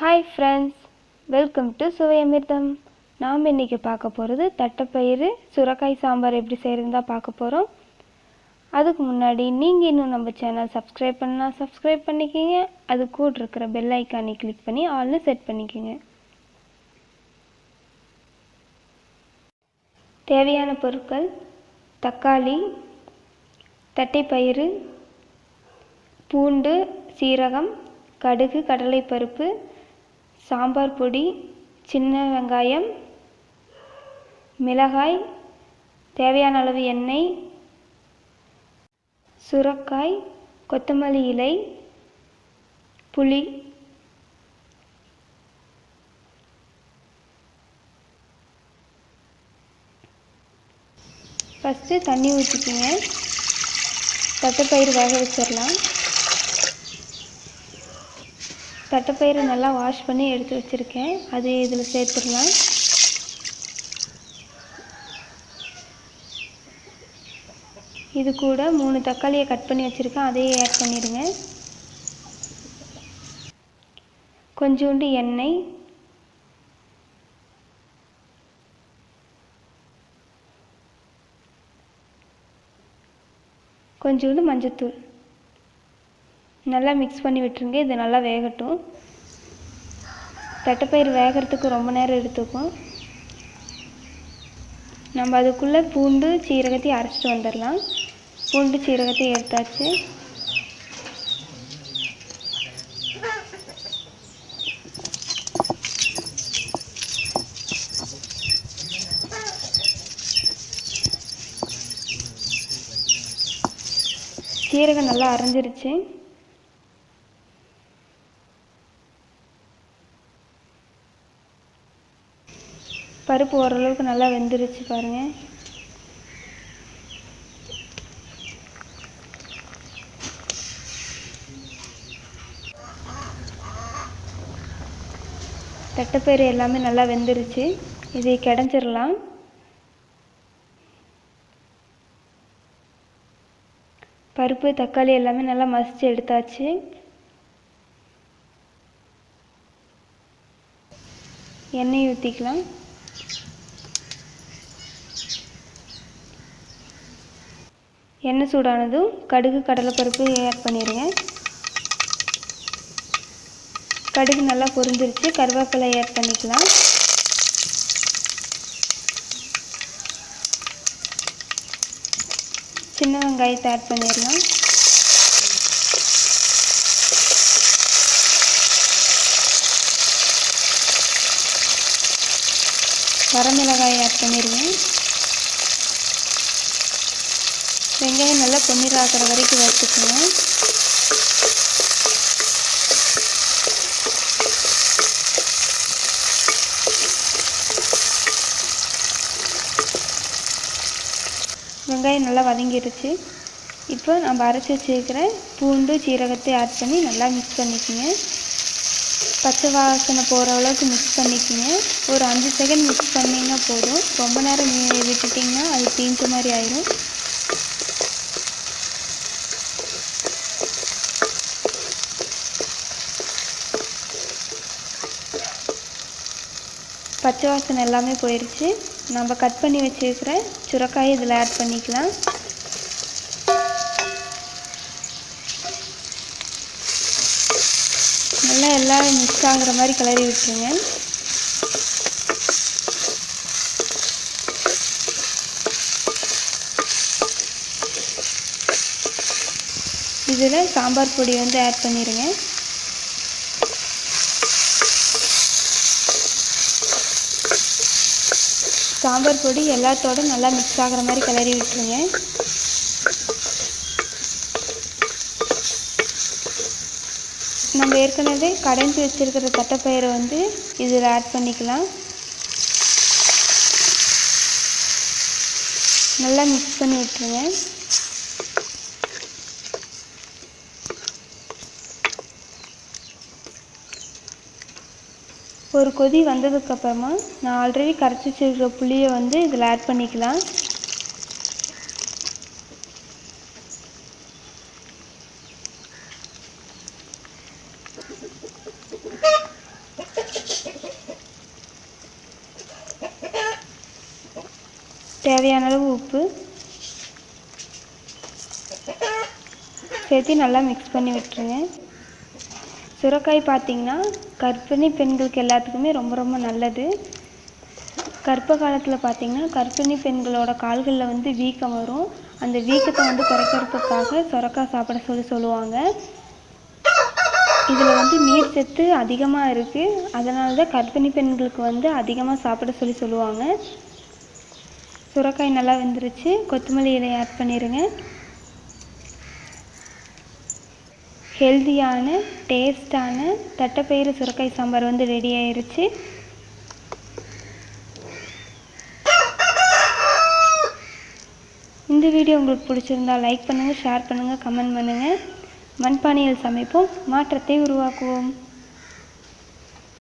Hi friends welcome to Suvaiyamirtham நாம் இன்றைக்கி பார்க்க போகிறது தட்டைப்பயிறு சுரக்காய் சாம்பார் எப்படி செய்கிறதுன்னு தான் பார்க்க போகிறோம் அதுக்கு முன்னாடி நீங்கள் இன்னும் நம்ம சேனல் சப்ஸ்கிரைப் பண்ணால் சப்ஸ்கிரைப் பண்ணிக்கிங்க. அது கூட இருக்கிற பெல் ஐக்கானை கிளிக் பண்ணி ஆல்னு செட் பண்ணிக்கோங்க. தேவையான பொருட்கள் தக்காளி தட்டைப்பயிறு பூண்டு சீரகம் கடுகு கடலைப்பருப்பு சாம்பார் பொடி சின்ன வெங்காயம் மிளகாய் தேவையான அளவு எண்ணெய் சுரக்காய் கொத்தமல்லி இலை புளி ஃபஸ்ட்டு தண்ணி ஊற்றிக்கிங்க தட்டைப்பயிறு வேக வச்சிடலாம். தட்டைப்பயிறு நல்லா வாஷ் பண்ணி எடுத்து வச்சுருக்கேன். அது இதில் சேர்த்துடலாம். இது கூட மூணு தக்காளியை கட் பண்ணி வச்சுருக்கேன். அதையே ஆட் பண்ணிடுங்க. கொஞ்சோண்டு எண்ணெய். கொஞ்சோண்டு மஞ்சத்தூள். நல்லா மிக்ஸ் பண்ணி விட்டுருங்க. இது நல்லா வேகட்டும். தட்டைப்பயிறு வேகிறதுக்கு ரொம்ப நேரம் எடுத்துக்கும். நம்ம அதுக்குள்ளே பூண்டு சீரகத்தையும் அரைச்சிட்டு வந்துடலாம். பூண்டு சீரகத்தையும் எடுத்தாச்சு. சீரகம் நல்லா அரைஞ்சிருச்சு. பருப்பு ஓரளவுக்கு நல்லா வெந்துருச்சு பாருங்கள் தட்டைப்பயிறு எல்லாமே நல்லா வெந்துருச்சு. இதை கிடஞ்சிடலாம். பருப்பு தக்காளி எல்லாமே நல்லா மசிச்சு எடுத்தாச்சு. எண்ணெய் ஊற்றிக்கலாம் எண்ணெய் சூடானதும் கடுகு கடலைப்பருப்பு ஆட் பண்ணிடுங்க கடுகு நல்லா பொரிஞ்சிருச்சு. கருவேப்பிலை ஆட் பண்ணிக்கலாம். சின்ன வெங்காயத்தை ஆட் பண்ணிடலாம். வரமிளகாய் ஆட் பண்ணிடுவேன் வெங்காயம் நல்லா பொன்னிறம் ஆகிற வரைக்கும் வறுத்துக்கோங்க. வெங்காயம் நல்லா வதங்கிடுச்சு இப்போ நம்ம அரைச்சி வச்சுருக்கிற பூண்டு சீரகத்தை ஆட் பண்ணி நல்லா மிக்ஸ் பண்ணிக்கோங்க. பச்சை வாசனை போகிற அளவுக்கு மிக்ஸ் பண்ணிக்கோங்க. ஒரு அஞ்சு செகண்ட் மிக்ஸ் பண்ணிங்கன்னா போதும். ரொம்ப நேரம் விட்டுட்டிங்கன்னா அது தீஞ்ச மாதிரி ஆயிரும். பச்சை வாசனை எல்லாமே போயிடுச்சு நம்ம கட் பண்ணி வச்சுருக்கிற சுரக்காயை இதில் ஆட் பண்ணிக்கலாம். நல்லா எல்லாம் மிக்ஸ் ஆகிற மாதிரி கிளறி விட்டுருங்க. இதில் சாம்பார் பொடி வந்து ஆட் பண்ணிடுங்க சாம்பார் பொடி எல்லாத்தோட நல்லா மிக்ஸ் ஆகிற மாதிரி கிளறி விட்டுருங்க. நம்ம ஏற்கனவே கடைஞ்சி வச்சுருக்கிற தட்டைப்பயிரை வந்து இதில் ஆட் பண்ணிக்கலாம். நல்லா மிக்ஸ் பண்ணி விட்டுருங்க. ஒரு கொதி வந்ததுக்கப்புறமா நான் ஆல்ரெடி கரைச்சி வச்சுருக்கிற புளியை வந்து இதில் ஆட் பண்ணிக்கலாம். தேவையான அளவு உப்பு. சேர்த்து நல்லா மிக்ஸ் பண்ணி விட்டுருங்க. சுரக்காய் பார்த்திங்கன்னா கர்ப்பிணி பெண்களுக்கு எல்லாத்துக்குமே ரொம்ப ரொம்ப நல்லது. கர்ப்ப காலத்தில் பார்த்திங்கன்னா கர்ப்பிணி பெண்களோட கால்களில் வந்து வீக்கம் வரும். அந்த வீக்கத்தை வந்து குறைக்கிறதுக்காக சுரக்காய் சாப்பிட சொல்லி சொல்லுவாங்க. இதில் வந்து நீர் சத்து அதிகமாக இருக்குது அதனால தான் கர்ப்பிணி பெண்களுக்கு வந்து அதிகமாக சாப்பிட சொல்லி சொல்லுவாங்க. சுரக்காய் நல்லா வெந்துருச்சு. கொத்தமல்லி இலை ஆட் பண்ணிடுங்க ஹெல்தியான டேஸ்டான தட்டைப்பயிறு சுரக்காய் சாம்பார் வந்து ரெடி ஆயிருச்சு. இந்த வீடியோ உங்களுக்கு பிடிச்சிருந்தா லைக் பண்ணுங்கள் ஷேர் பண்ணுங்கள் கமெண்ட் பண்ணுங்கள் மண்பானையில் சமைப்போம் மாற்றத்தை உருவாக்குவோம்.